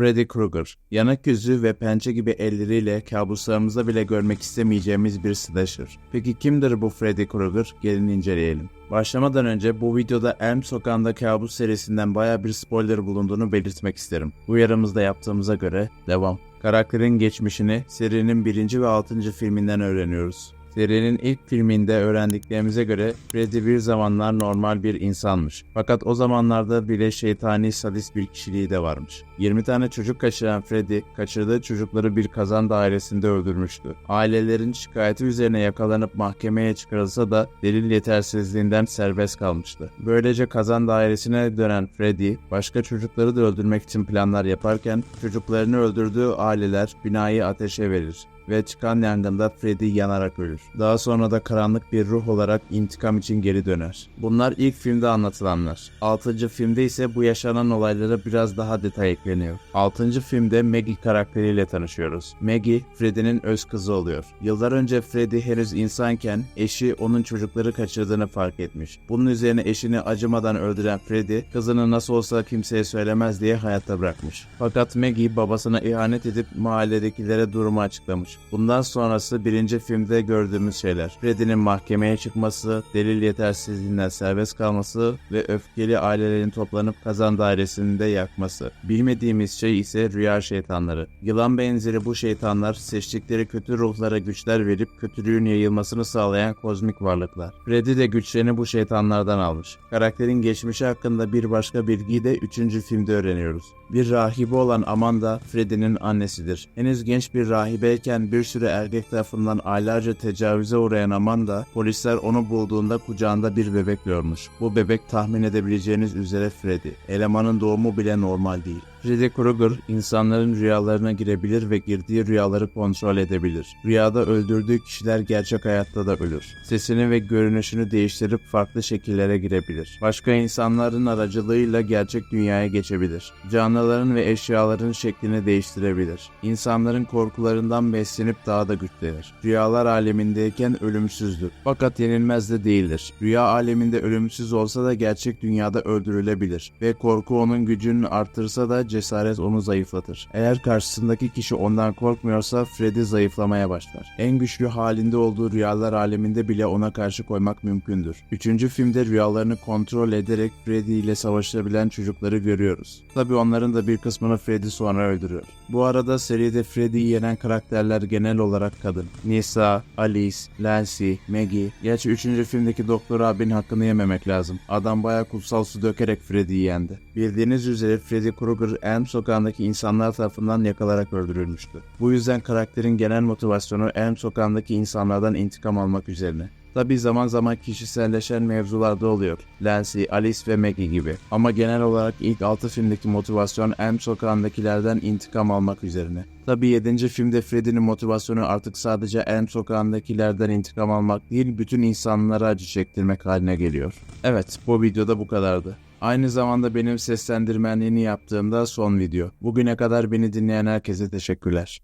Freddy Krueger, yanık yüzü ve pençe gibi elleriyle kabuslarımızda bile görmek istemeyeceğimiz bir slasher. Peki kimdir bu Freddy Krueger? Gelin inceleyelim. Başlamadan önce bu videoda Elm Sokağı'nda kabus serisinden baya bir spoiler bulunduğunu belirtmek isterim. Uyarımızda yaptığımıza göre devam. Karakterin geçmişini serinin birinci ve altıncı filminden öğreniyoruz. Serinin ilk filminde öğrendiklerimize göre Freddy bir zamanlar normal bir insanmış. Fakat o zamanlarda bile şeytani sadist bir kişiliği de varmış. 20 tane çocuk kaçıran Freddy, kaçırdığı çocukları bir kazan dairesinde öldürmüştü. Ailelerin şikayeti üzerine yakalanıp mahkemeye çıkarılsa da delil yetersizliğinden serbest kalmıştı. Böylece kazan dairesine dönen Freddy, başka çocukları da öldürmek için planlar yaparken çocuklarını öldürdüğü aileler binayı ateşe verir ve çıkan yangında Freddy yanarak ölür. Daha sonra da karanlık bir ruh olarak intikam için geri döner. Bunlar ilk filmde anlatılanlar. 6. filmde ise bu yaşanan olaylara biraz daha detay ekleniyor. 6. filmde Maggie karakteriyle tanışıyoruz. Maggie, Freddy'nin öz kızı oluyor. Yıllar önce Freddy henüz insanken eşi onun çocukları kaçırdığını fark etmiş. Bunun üzerine eşini acımadan öldüren Freddy, kızını nasıl olsa kimseye söylemez diye hayatta bırakmış. Fakat Maggie babasına ihanet edip mahalledekilere durumu açıklamış. Bundan sonrası birinci filmde gördüğümüz şeyler. Freddy'nin mahkemeye çıkması, delil yetersizliğinden serbest kalması ve öfkeli ailelerin toplanıp kazan dairesinde yakması. Bilmediğimiz şey ise rüya şeytanları. Yılan benzeri bu şeytanlar seçtikleri kötü ruhlara güçler verip kötülüğün yayılmasını sağlayan kozmik varlıklar. Freddy de güçlerini bu şeytanlardan almış. Karakterin geçmişi hakkında bir başka bilgiyi de 3. filmde öğreniyoruz. Bir rahibe olan Amanda, Freddy'nin annesidir. Henüz genç bir rahibeyken bir sürü erkek tarafından aylarca tecavüze uğrayan Amanda, polisler onu bulduğunda kucağında bir bebek görmüş. Bu bebek tahmin edebileceğiniz üzere Freddy. Elemanın doğumu bile normal değil. Freddy Krueger insanların rüyalarına girebilir ve girdiği rüyaları kontrol edebilir. Rüyada öldürdüğü kişiler gerçek hayatta da ölür. Sesini ve görünüşünü değiştirip farklı şekillere girebilir. Başka insanların aracılığıyla gerçek dünyaya geçebilir. Canlıların ve eşyaların şeklini değiştirebilir. İnsanların korkularından beslenip daha da güçlenir. Rüyalar alemindeyken ölümsüzdür. Fakat yenilmez de değildir. Rüya aleminde ölümsüz olsa da gerçek dünyada öldürülebilir. Ve korku onun gücünü artırsa da cesaret onu zayıflatır. Eğer karşısındaki kişi ondan korkmuyorsa Freddy zayıflamaya başlar. En güçlü halinde olduğu rüyalar aleminde bile ona karşı koymak mümkündür. Üçüncü filmde rüyalarını kontrol ederek Freddy ile savaşabilen çocukları görüyoruz. Tabi onların da bir kısmını Freddy sonra öldürüyor. Bu arada seride Freddy'yi yenen karakterler genel olarak kadın. Nisa, Alice, Lancy, Maggie. Gerçi 3. filmdeki Doktor abinin hakkını yememek lazım. Adam bayağı kutsal su dökerek Freddy'yi yendi. Bildiğiniz üzere Freddy Krueger Elm sokağındaki insanlar tarafından yakalarak öldürülmüştü. Bu yüzden karakterin genel motivasyonu Elm sokağındaki insanlardan intikam almak üzerine. Tabi zaman zaman kişiselleşen mevzular da oluyor. Lancy, Alice ve Maggie gibi. Ama genel olarak ilk 6 filmdeki motivasyon Elm sokağındakilerden intikam almak üzerine. Tabi 7. filmde Freddy'nin motivasyonu artık sadece Elm sokağındakilerden intikam almak değil, bütün insanlara acı çektirmek haline geliyor. Evet, bu videoda bu kadardı. Aynı zamanda benim seslendirmenliğini yaptığımda son video. Bugüne kadar beni dinleyen herkese teşekkürler.